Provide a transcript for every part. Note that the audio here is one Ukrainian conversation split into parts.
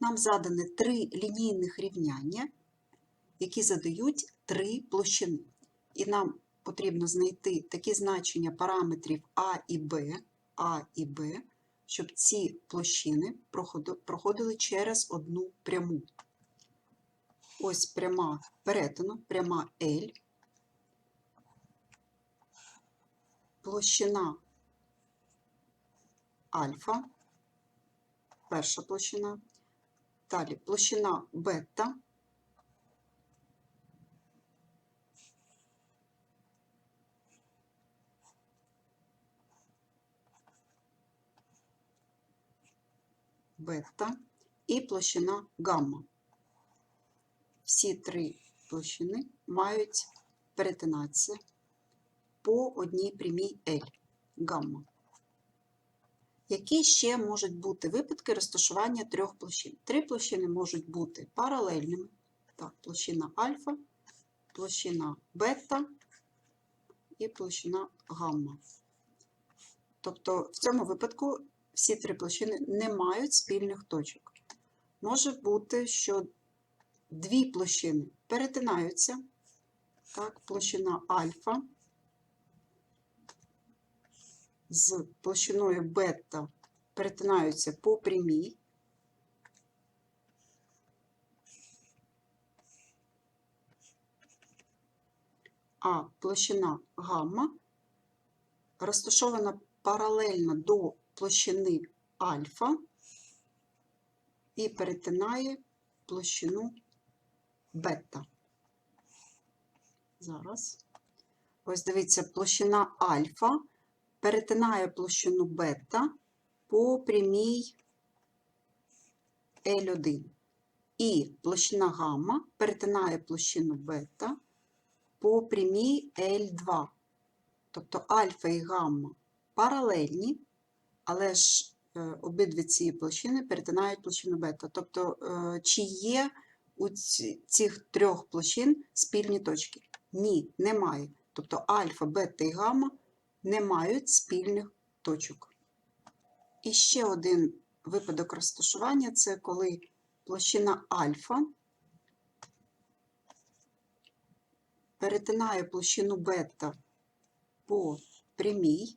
нам задане три лінійних рівняння, які задають три площини. І нам потрібно знайти такі значення параметрів А і Б, А і Б, щоб ці площини проходили через одну пряму. Ось пряма перетину, пряма L, площина альфа, перша площина, далі площина бета, бета і площина гамма. Всі три площини мають перетинатися по одній прямій L гамма. Які ще можуть бути випадки розташування трьох площин? Три площини можуть бути паралельними. Так, площина альфа, площина бета і площина гамма. Тобто в цьому випадку всі три площини не мають спільних точок. Може бути, що дві площини перетинаються. Так, площина альфа з площиною бета перетинаються по прямій. А площина гамма розташована паралельно до площини альфа і перетинає площину бета. Зараз. Ось дивіться, площина альфа перетинає площину бета по прямій L1. І площина гамма перетинає площину бета по прямій L2. Тобто альфа і гамма паралельні, але ж е, обидві ці площини перетинають площину бета. Тобто, е, чи є у цих трьох площин спільні точки? Ні, немає. Тобто альфа, бета і гамма не мають спільних точок. І ще один випадок розташування це коли площина альфа перетинає площину бета по прямій.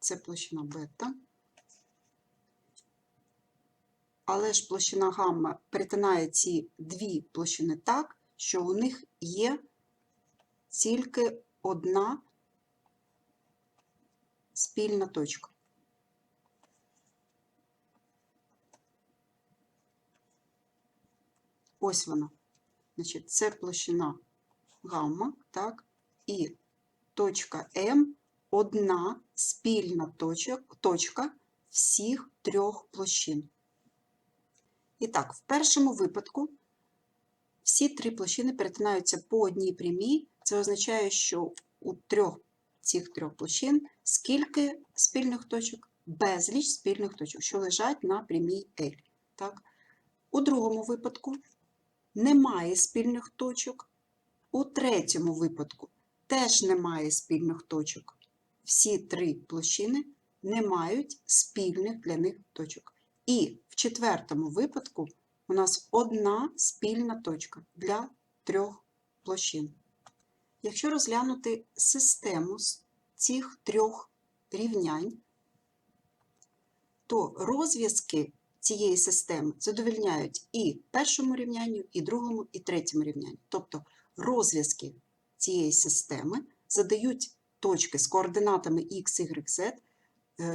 Це площина бета. Але ж площина гамма перетинає ці дві площини так, що у них є тільки одна спільна точка. Ось вона. Значить, це площина гамма, так, і точка М одна спільна точок, точка всіх трьох площин. І так, в першому випадку всі три площини перетинаються по одній прямій. Це означає, що у трьох цих трьох площин скільки спільних точок? Безліч спільних точок, що лежать на прямій L. Так? У другому випадку немає спільних точок. У третьому випадку теж немає спільних точок. Всі три площини не мають спільних для них точок. І в четвертому випадку у нас одна спільна точка для трьох площин. Якщо розглянути систему цих трьох рівнянь, то розв'язки цієї системи задовільняють і першому рівнянню, і другому, і третьому рівнянню. Тобто розв'язки цієї системи задають точки з координатами x, y, z,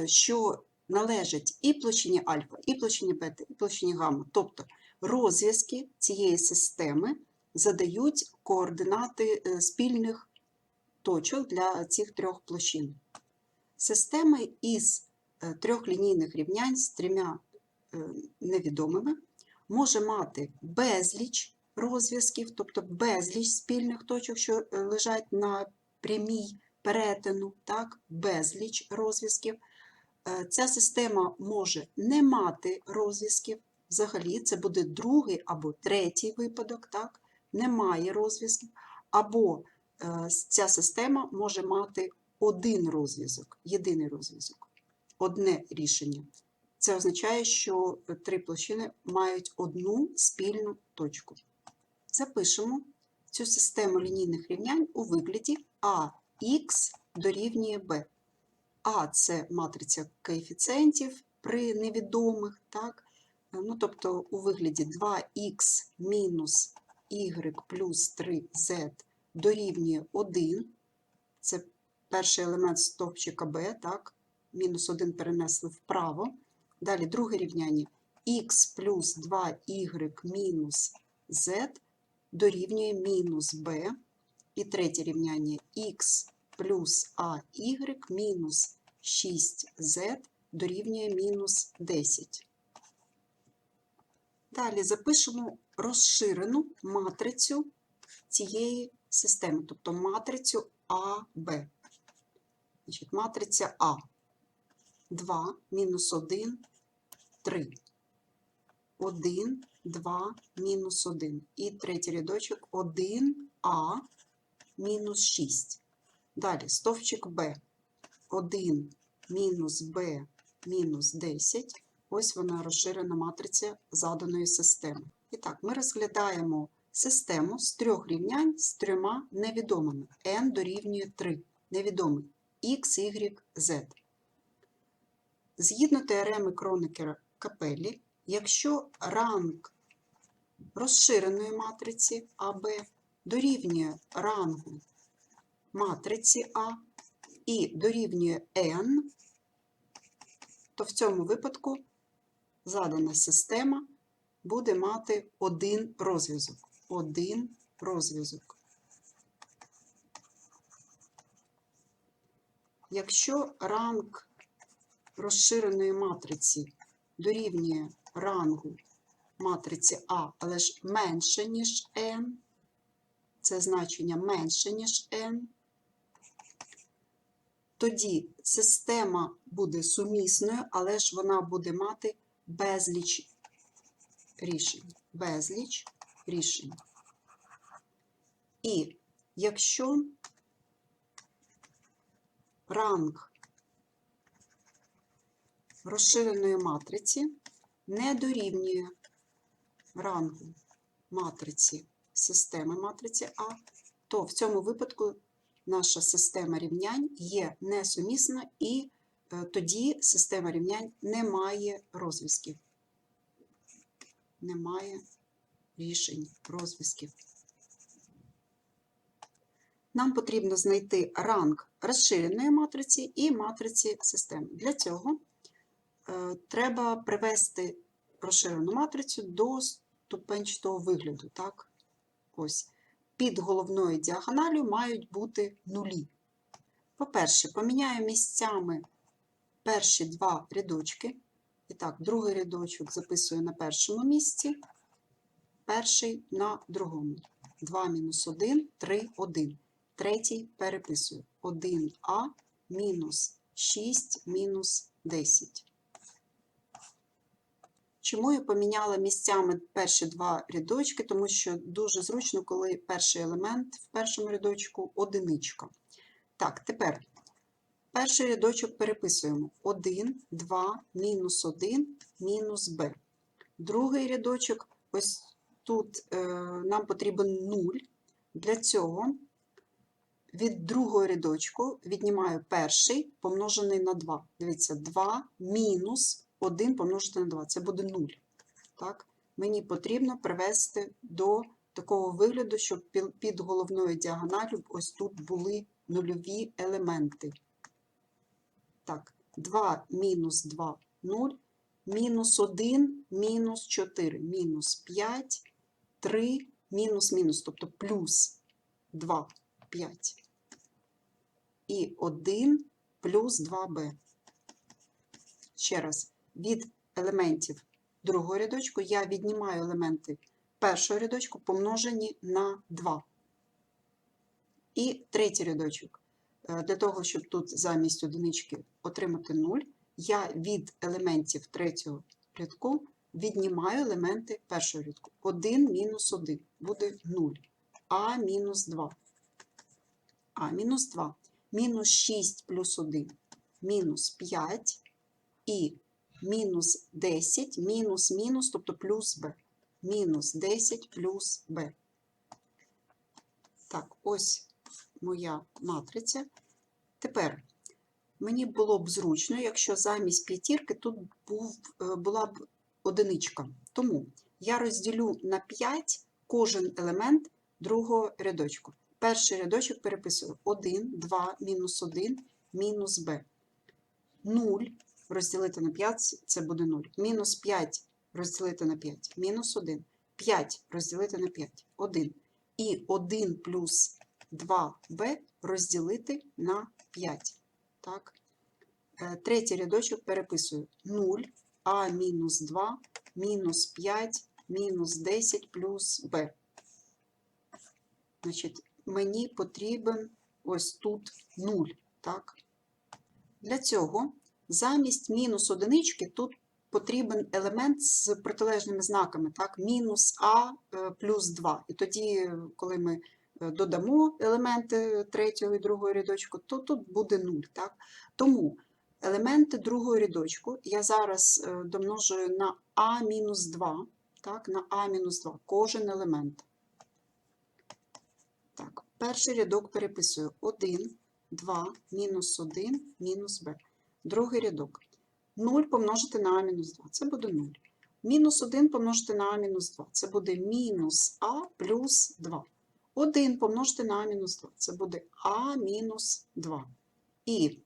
що належать і площині альфа, і площині бета, і площині гамма. Тобто розв'язки цієї системи задають координати е, спільних точок для цих трьох площин. Системи із е, трьох лінійних рівнянь з трьома е, невідомими може мати безліч розв'язків, тобто безліч спільних точок, що лежать на прямій перетину, так, безліч розв'язків. Е, Ця система може не мати розв'язків. Взагалі, це буде другий або третій випадок, так? немає розв'язків, або е, ця система може мати один розв'язок, єдиний розв'язок, одне рішення. Це означає, що три площини мають одну спільну точку. Запишемо цю систему лінійних рівнянь у вигляді АХ дорівнює Б. А це матриця коефіцієнтів при невідомих, так? Е, Ну, тобто у вигляді 2х мінус y плюс 3z дорівнює 1. Це перший елемент стовпчика b, так? Мінус 1 перенесли вправо. Далі друге рівняння х плюс 2y мінус z дорівнює мінус b. І третє рівняння х плюс ай мінус 6z дорівнює мінус 10. Далі запишемо розширену матрицю цієї системи, тобто матрицю АБ. Матриця А. 2 мінус 1, 3. 1, 2, мінус 1. І третій рядочок 1А мінус 6. Далі стовпчик Б. 1 мінус Б мінус 10. Ось вона розширена матриця заданої системи. І так, ми розглядаємо систему з трьох рівнянь з трьома невідомими. n дорівнює 3. Невідомий x, y, z. Згідно теореми Кронекера Капеллі, якщо ранг розширеної матриці АБ дорівнює рангу матриці А і дорівнює n, то в цьому випадку задана система буде мати один розв'язок. Один розв'язок. Якщо ранг розширеної матриці дорівнює рангу матриці А, але ж менше, ніж n, це значення менше, ніж n, тоді система буде сумісною, але ж вона буде мати безліч рішень. Безліч рішень. І якщо ранг розширеної матриці не дорівнює рангу матриці системи матриці А, то в цьому випадку наша система рівнянь є несумісна і е, тоді система рівнянь не має розв'язків. Немає рішень розв'язків. Нам потрібно знайти ранг розширеної матриці і матриці системи. Для цього е, треба привести розширену матрицю до ступенчатого вигляду. Так? Ось. Під головною діагоналю мають бути нулі. По-перше, поміняю місцями перші два рядочки. І так, другий рядочок записую на першому місці, перший на другому. 2 мінус 1, 3, 1. Третій переписую. 1а мінус 6 мінус 10. Чому я поміняла місцями перші два рядочки? Тому що дуже зручно, коли перший елемент в першому рядочку одиничка. Так, тепер перший рядочок переписуємо 1, 2, мінус 1, мінус b. Другий рядочок, ось тут е, нам потрібен 0. Для цього від другого рядочку віднімаю перший помножений на 2. Дивіться, 2 мінус 1 помножити на 2. Це буде 0. Так? Мені потрібно привести до такого вигляду, щоб під головною діагоналю ось тут були нульові елементи. Так, 2 мінус 2 0, мінус 1, мінус 4, мінус 5, 3, мінус мінус, тобто плюс 2, 5. І 1 плюс 2b. Ще раз, від елементів другого рядочку я віднімаю елементи першого рядочку помножені на 2. І третій рядочок. Е, Для того, щоб тут замість одинички отримати 0, я від елементів третього рядку віднімаю елементи першого рядку. 1 мінус 1 буде 0. А мінус 2. А мінус 2. мінус 6 плюс 1 мінус 5 і мінус 10 мінус мінус, тобто плюс b. Мінус 10 плюс b. Так, ось моя матриця. Тепер мені було б зручно, якщо замість п'ятірки тут був, е, була б одиничка. Тому я розділю на 5 кожен елемент другого рядочку. Перший рядочок переписую 1, 2, мінус 1, мінус b. 0 розділити на 5 це буде 0. Мінус 5 розділити на 5, мінус 1. 5 розділити на 5, 1. І 1 плюс 2b розділити на 5. Так. Е, Третій рядочок переписую 0, а мінус 2, мінус 5, мінус 10 плюс b. Значить, мені потрібен ось тут 0. Так? Для цього замість мінус одинички тут потрібен елемент з протилежними знаками, так? мінус а е, плюс 2. І тоді, коли ми е, додамо елементи третього і другого рядочку, то тут буде 0. Так? Тому елементи другого рядочку я зараз е, домножую на а мінус 2, так? на а мінус 2, кожен елемент. Так, перший рядок переписую 1, 2, мінус 1, мінус b. Другий рядок 0 помножити на а мінус 2, це буде 0. Мінус 1 помножити на а мінус 2, це буде мінус а плюс 2. 1 помножити на а мінус 2, це буде а мінус 2. І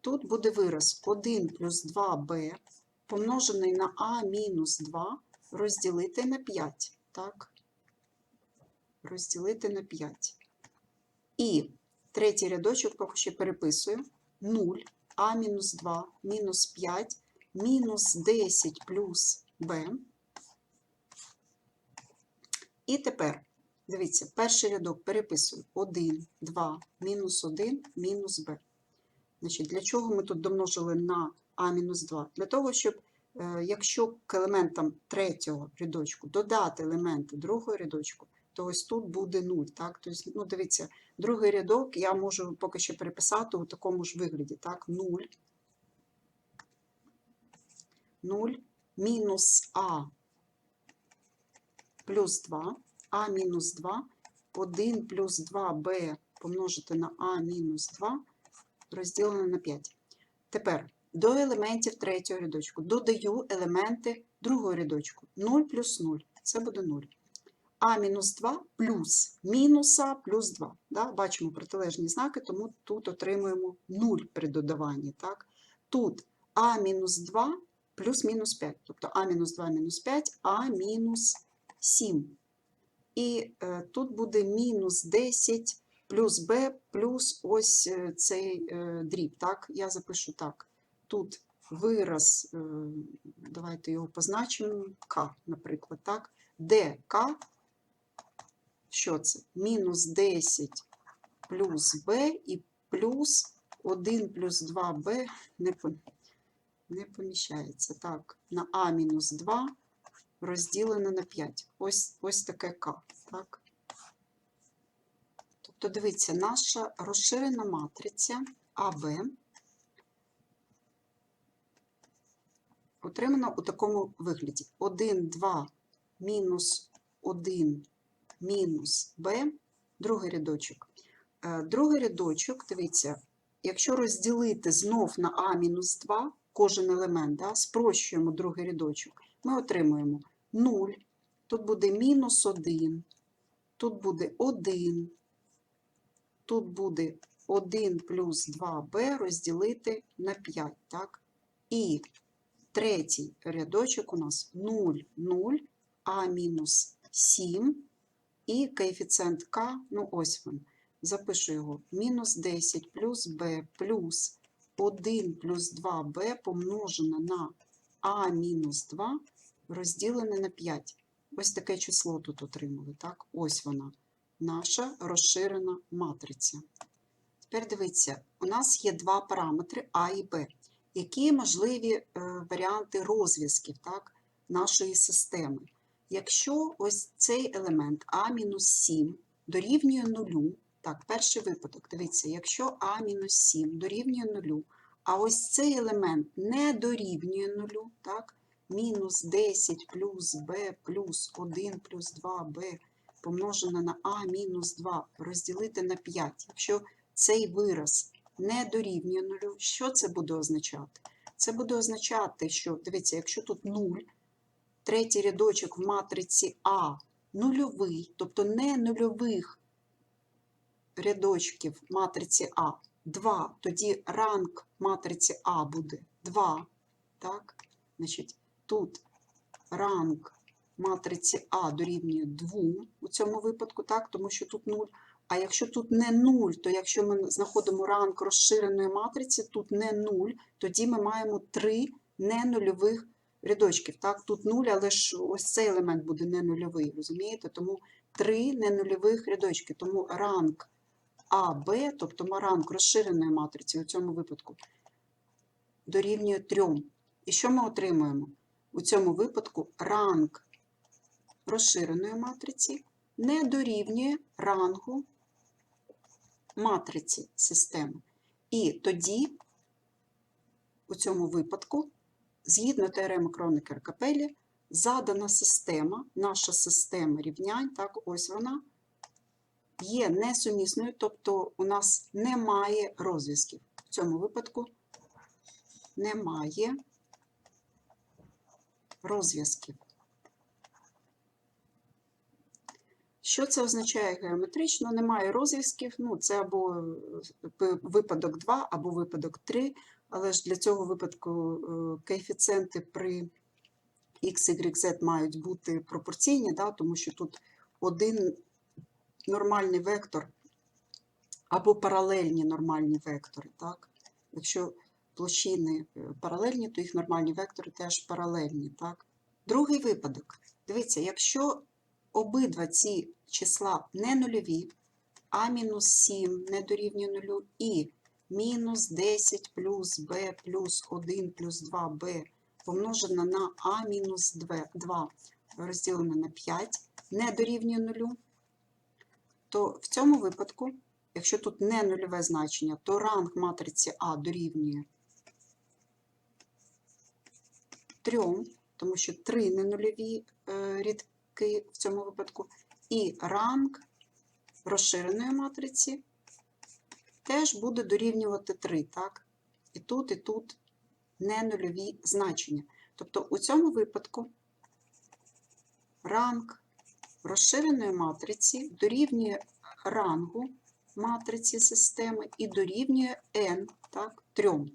тут буде вираз 1 плюс 2b помножений на а мінус 2 розділити на 5. Так? розділити на 5. І третій рядочок поки що переписую 0, а мінус 2, мінус 5, мінус 10 плюс b. І тепер, дивіться, перший рядок переписую 1, 2, мінус 1, мінус b. Значить, Для чого ми тут домножили на а мінус 2? Для того, щоб е, якщо к елементам третього рядочку додати елементи другого рядочку, то ось тут буде 0. Так? Тобто, ну, дивіться, другий рядок я можу поки що переписати у такому ж вигляді. Так? 0, 0, мінус А плюс 2, А мінус 2, 1 плюс 2Б помножити на А мінус 2 розділене на 5. Тепер до елементів третього рядочку додаю елементи другого рядочку. 0 плюс 0, це буде 0 а мінус 2 плюс мінуса плюс 2. Да? Бачимо протилежні знаки, тому тут отримуємо 0 при додаванні. Так? Тут а мінус 2 плюс мінус 5. Тобто а мінус 2 мінус 5, а мінус 7. І е, тут буде мінус 10 плюс b плюс ось е, цей е, дріб. Так? Я запишу так. Тут вираз, е, давайте його позначимо, k, наприклад, так? k що це? Мінус 10 плюс b і плюс 1 плюс 2b не, не поміщається. Так, на а мінус 2 розділено на 5. Ось ось таке К. Так? Тобто, дивіться, наша розширена матриця АБ отримана у такому вигляді: 1, 2, мінус 1 мінус b, другий рядочок. Е, другий рядочок, дивіться, якщо розділити знов на а мінус 2, кожен елемент, да, спрощуємо другий рядочок, ми отримуємо 0, тут буде мінус 1, тут буде 1, тут буде 1 плюс 2b розділити на 5. так? І третій рядочок у нас 0, 0, а мінус 7 і коефіцієнт k, ну ось він, запишу його, мінус 10 плюс b плюс 1 плюс 2b помножене на а мінус 2 розділене на 5. Ось таке число тут отримали. так? Ось вона, наша розширена матриця. Тепер дивіться, у нас є два параметри А і Б, які можливі е, варіанти розв'язків нашої системи. Якщо ось цей елемент А-7 дорівнює нулю, Так, перший випадок. Дивіться, якщо А-7 дорівнює нулю, а ось цей елемент не дорівнює нулю, так? Мінус 10 плюс Б плюс 1 плюс 2Б помножене на А мінус 2 розділити на 5. Якщо цей вираз не дорівнює нулю, що це буде означати? Це буде означати, що, дивіться, якщо тут 0, третій рядочок в матриці А нульовий, тобто не нульових рядочків матриці А 2, тоді ранг матриці А буде 2. Так? Значить, тут ранг матриці А дорівнює 2 у цьому випадку, так? тому що тут 0. А якщо тут не 0, то якщо ми знаходимо ранг розширеної матриці, тут не 0, тоді ми маємо 3 ненульових рядочків. Так? Тут 0, але ж ось цей елемент буде не нульовий, розумієте? Тому 3 ненульових рядочки. Тому ранг АБ, тобто ранг розширеної матриці у цьому випадку, дорівнює 3. І що ми отримуємо? У цьому випадку ранг розширеної матриці не дорівнює рангу матриці системи. І тоді, у цьому випадку, згідно теореми Кронекера Капелі, задана система, наша система рівнянь, так, ось вона, є несумісною, тобто у нас немає розв'язків. В цьому випадку немає розв'язків. Що це означає геометрично? Немає розв'язків, ну це або випадок 2, або випадок 3, але ж для цього випадку е, коефіцієнти при x, y, z мають бути пропорційні, да, тому що тут один нормальний вектор або паралельні нормальні вектори. Так? Якщо площини е, паралельні, то їх нормальні вектори теж паралельні. Так? Другий випадок. Дивіться, якщо обидва ці числа не нульові, а мінус 7 не дорівнює нулю, і мінус 10 плюс b плюс 1 плюс 2b помножено на а мінус 2 розділене на 5 не дорівнює нулю, то в цьому випадку, якщо тут не нульове значення, то ранг матриці А дорівнює 3, тому що 3 ненульові е, рядки в цьому випадку, і ранг розширеної матриці теж буде дорівнювати 3, так? І тут, і тут не нульові значення. Тобто у цьому випадку ранг розширеної матриці дорівнює рангу матриці системи і дорівнює n, так, 3.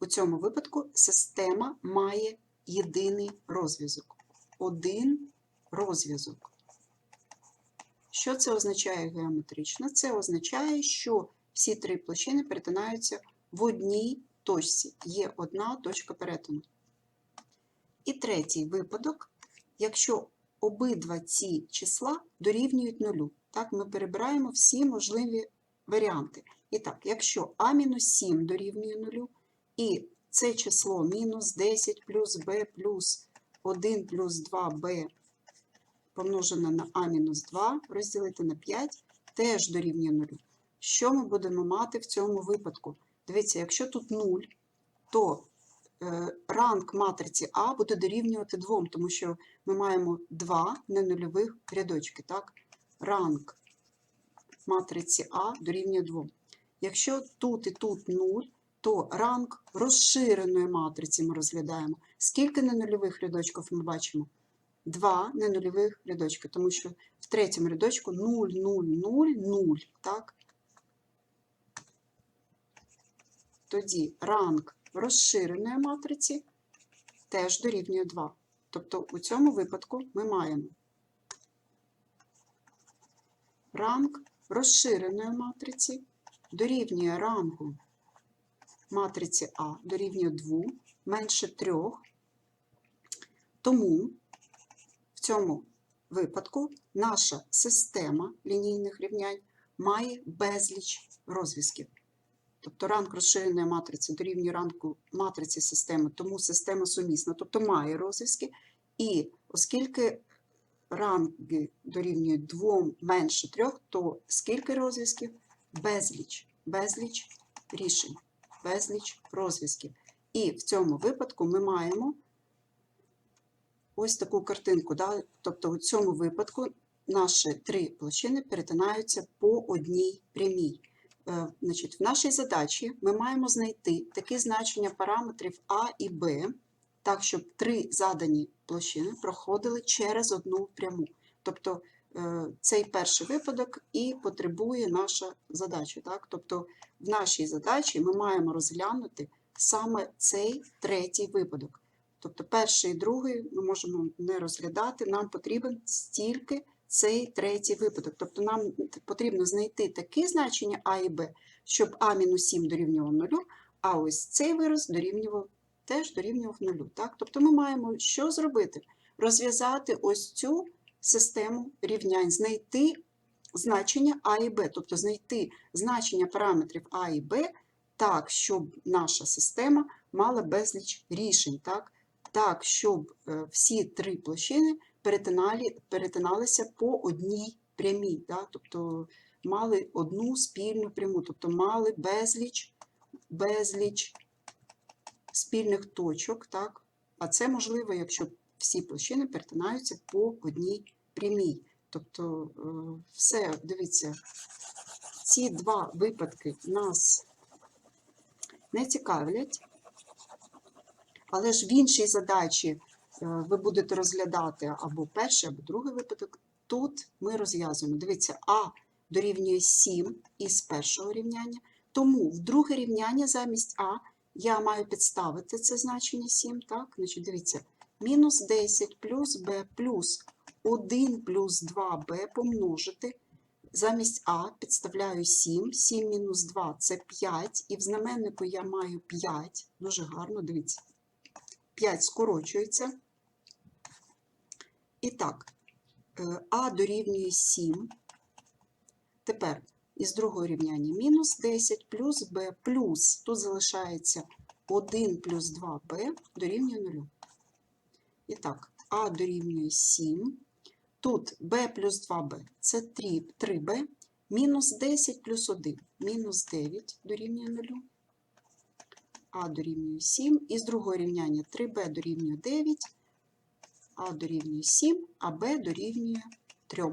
У цьому випадку система має єдиний розв'язок. Один розв'язок. Що це означає геометрично? Це означає, що всі три площини перетинаються в одній точці. Є одна точка перетину. І третій випадок, якщо обидва ці числа дорівнюють нулю. Так, ми перебираємо всі можливі варіанти. І так, якщо А-7 дорівнює нулю, і це число мінус 10 плюс b плюс 1 плюс 2b помножене на А-2 розділити на 5 теж дорівнює нулю. Що ми будемо мати в цьому випадку? Дивіться, якщо тут 0, то е, ранг матриці А буде дорівнювати 2, тому що ми маємо два ненульових рядочки. Так? Ранг матриці А дорівнює 2. Якщо тут і тут 0, то ранг розширеної матриці ми розглядаємо. Скільки ненульових рядочків ми бачимо? Два ненульових рядочки, тому що в третьому рядочку 0, 0, 0, 0. Так? Тоді ранг розширеної матриці теж дорівнює 2. Тобто у цьому випадку ми маємо ранг розширеної матриці дорівнює рангу матриці А дорівнює 2 менше 3. Тому в цьому випадку наша система лінійних рівнянь має безліч розв'язків. Тобто ранг розширеної матриці дорівнює ранку матриці системи, тому система сумісна, тобто має розв'язки. І оскільки ранги дорівнюють 2 менше 3, то скільки розв'язків? Безліч. Безліч рішень, безліч розв'язків. І в цьому випадку ми маємо ось таку картинку. Да? Тобто у цьому випадку наші три площини перетинаються по одній прямій. Е, Значить, в нашій задачі ми маємо знайти такі значення параметрів А і Б, так, щоб три задані площини проходили через одну пряму. Тобто е, цей перший випадок і потребує наша задача. Так? Тобто в нашій задачі ми маємо розглянути саме цей третій випадок. Тобто перший і другий ми можемо не розглядати, нам потрібен стільки цей третій випадок. Тобто нам потрібно знайти такі значення А і Б, щоб А-7 дорівнював 0, а ось цей вираз дорівнював, теж дорівнював 0. Так? Тобто ми маємо що зробити? Розв'язати ось цю систему рівнянь, знайти значення А і Б, тобто знайти значення параметрів А і Б так, щоб наша система мала безліч рішень, так, так щоб е, всі три площини перетинали, перетиналися по одній прямій, да? тобто мали одну спільну пряму, тобто мали безліч, безліч спільних точок, так? а це можливо, якщо всі площини перетинаються по одній прямій. Тобто, е, все, дивіться, ці два випадки нас не цікавлять, але ж в іншій задачі ви будете розглядати або перший, або другий випадок. Тут ми розв'язуємо. Дивіться, А дорівнює 7 із першого рівняння, тому в друге рівняння замість А я маю підставити це значення 7. Так? Значить, Дивіться, мінус 10 плюс Б плюс 1 плюс 2Б помножити. Замість А підставляю 7, 7 мінус 2 це 5, і в знаменнику я маю 5. Дуже гарно, дивіться. 5 скорочується. І так, е, А дорівнює 7. Тепер із другого рівняння мінус 10 плюс Б плюс, тут залишається 1 плюс 2Б дорівнює 0. І так, А дорівнює 7. Тут b плюс 2b це 3, 3b, мінус 10 плюс 1, мінус 9 дорівнює 0, а дорівнює 7, і з другого рівняння 3b дорівнює 9, а дорівнює 7, а b дорівнює 3.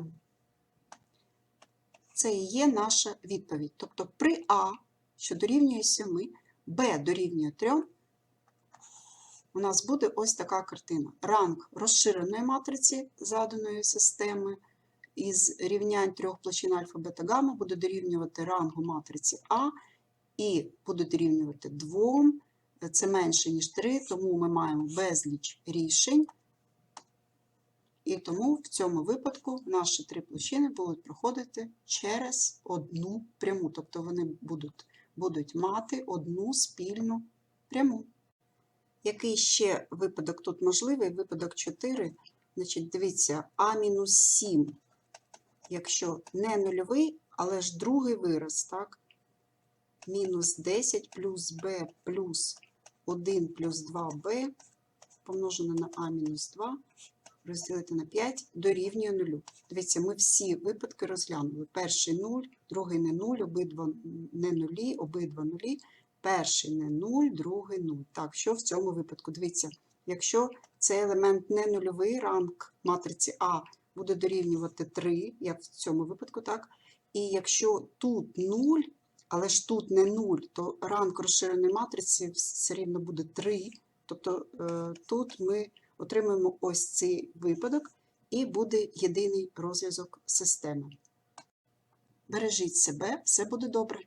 Це і є наша відповідь. Тобто при А, що дорівнює 7, b дорівнює 3, у нас буде ось така картина. Ранг розширеної матриці заданої системи із рівнянь трьох площин альфа, бета, гамма буде дорівнювати рангу матриці А і буде дорівнювати 2. Це менше, ніж 3, тому ми маємо безліч рішень. І тому в цьому випадку наші три площини будуть проходити через одну пряму. Тобто вони будуть, будуть мати одну спільну пряму. Який ще випадок тут можливий? Випадок 4. Значить, дивіться, А-7, якщо не нульовий, але ж другий вираз, так? Мінус 10 плюс b плюс 1 плюс 2b помножено на А-2 розділити на 5 дорівнює 0. Дивіться, ми всі випадки розглянули. Перший 0, другий не 0, обидва не нулі, обидва нулі. Перший не 0, другий 0. Так, що в цьому випадку? Дивіться, якщо цей елемент не нульовий, ранг матриці А буде дорівнювати 3, як в цьому випадку, так? І якщо тут 0, але ж тут не 0, то ранг розширеної матриці все рівно буде 3. Тобто е, тут ми отримаємо ось цей випадок, і буде єдиний розв'язок системи. Бережіть себе, все буде добре.